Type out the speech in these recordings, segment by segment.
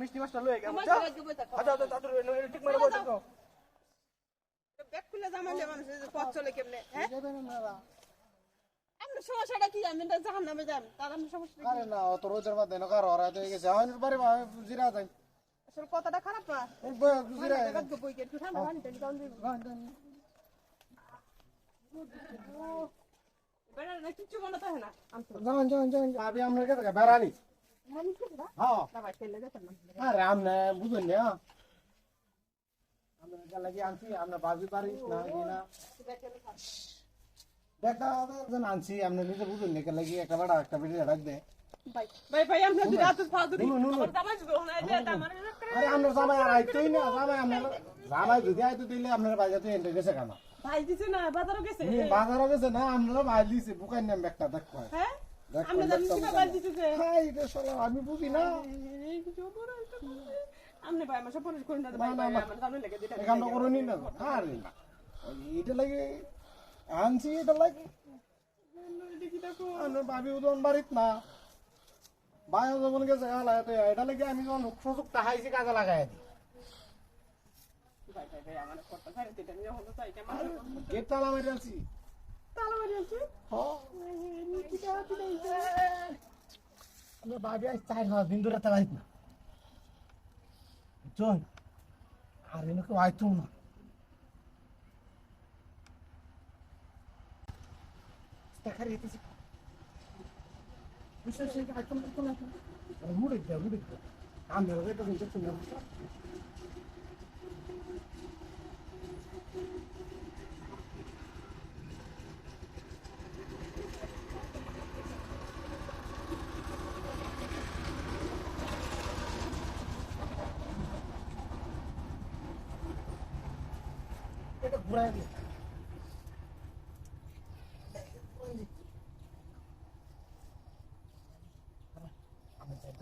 মিষ্টি মাছটা লয়ে ঠিক গেছে। জিরা যাই। আসলে কথাটা খারাপ না এই বই জিরা জায়গা তো বই কে একটু ঠান্ডা পানি টানি দাও দিবি বেড়া না কিচ্ছু বানাতে হয় না আমি তো যান যান যান ভাবি আপনার কাছে বেড়ানি জানি কি না হ্যাঁ না ভাই তেলে যেতাম না আরে আমনে বুঝুন না আমরা গেলে কি আনছি আমরা ভাবি পারি না কি না দেখা যেন আনছি আপনি নিজে বুঝুন না কেন কি একটা বড় একটা ভিডিও রাখ জামাই যদি আইতো দিলে আপনার বাজাতে এন্টে গেছে কেন? বাজারও গেছে। না নাম একটা দেখো হ্যাঁ? আমরা জানি কি ভাই দিছে যে হাই রে শালা আমি বুঝি না। এই কিছু বড় একটা আমনে ভাই আমার সব পরিষ্কার করে না ভাই ভাই আমার সামনে লেগে দিটা এই কামটা করুন না আরে না ওই এটা লাগে আনছি এটা লাগে। ভাবি উদন বাড়িত না। বায়ু যখন গেছে গালা তো এটা লাগে আমি যখন সুযোগ তাহাইছি কাজে লাগাই দিই ভাই ভাই ভাই গেট তালা মেরে আছি তালা মারি আছে আমরা ভাবি আজ চার পাঁচ দিন ধরে তালাইত না। চল আর এনে আইতো না। দেখা রেখেছি 물어있다, 물어있다. 다 내려가다 이제 좀 내려가. Bravo.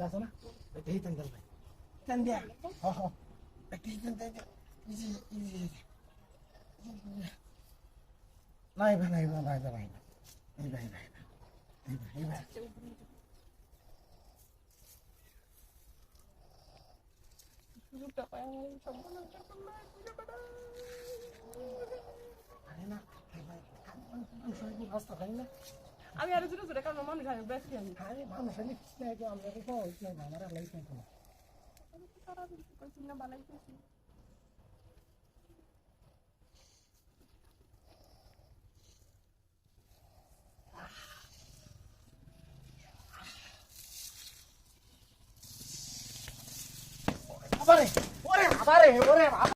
చేస్తానా గ్రహీతం కలిపి తండ్రి ఓహో గ్రహీతం తండ్రి ఇది ఇది నాయబ నాయబ నాయబ నాయబ నాయబ నాయబ నాయబ علينا علينا নাই নাই না না আমি আরও জোরে জোরে কারণ মানুষ আমি বেশি আমি। আরে মানুষ আমি কিছু নাই আমরা তো আমার আলাই কেন কইছি না বালাই কইছি আবারে ওরে আবারে ওরে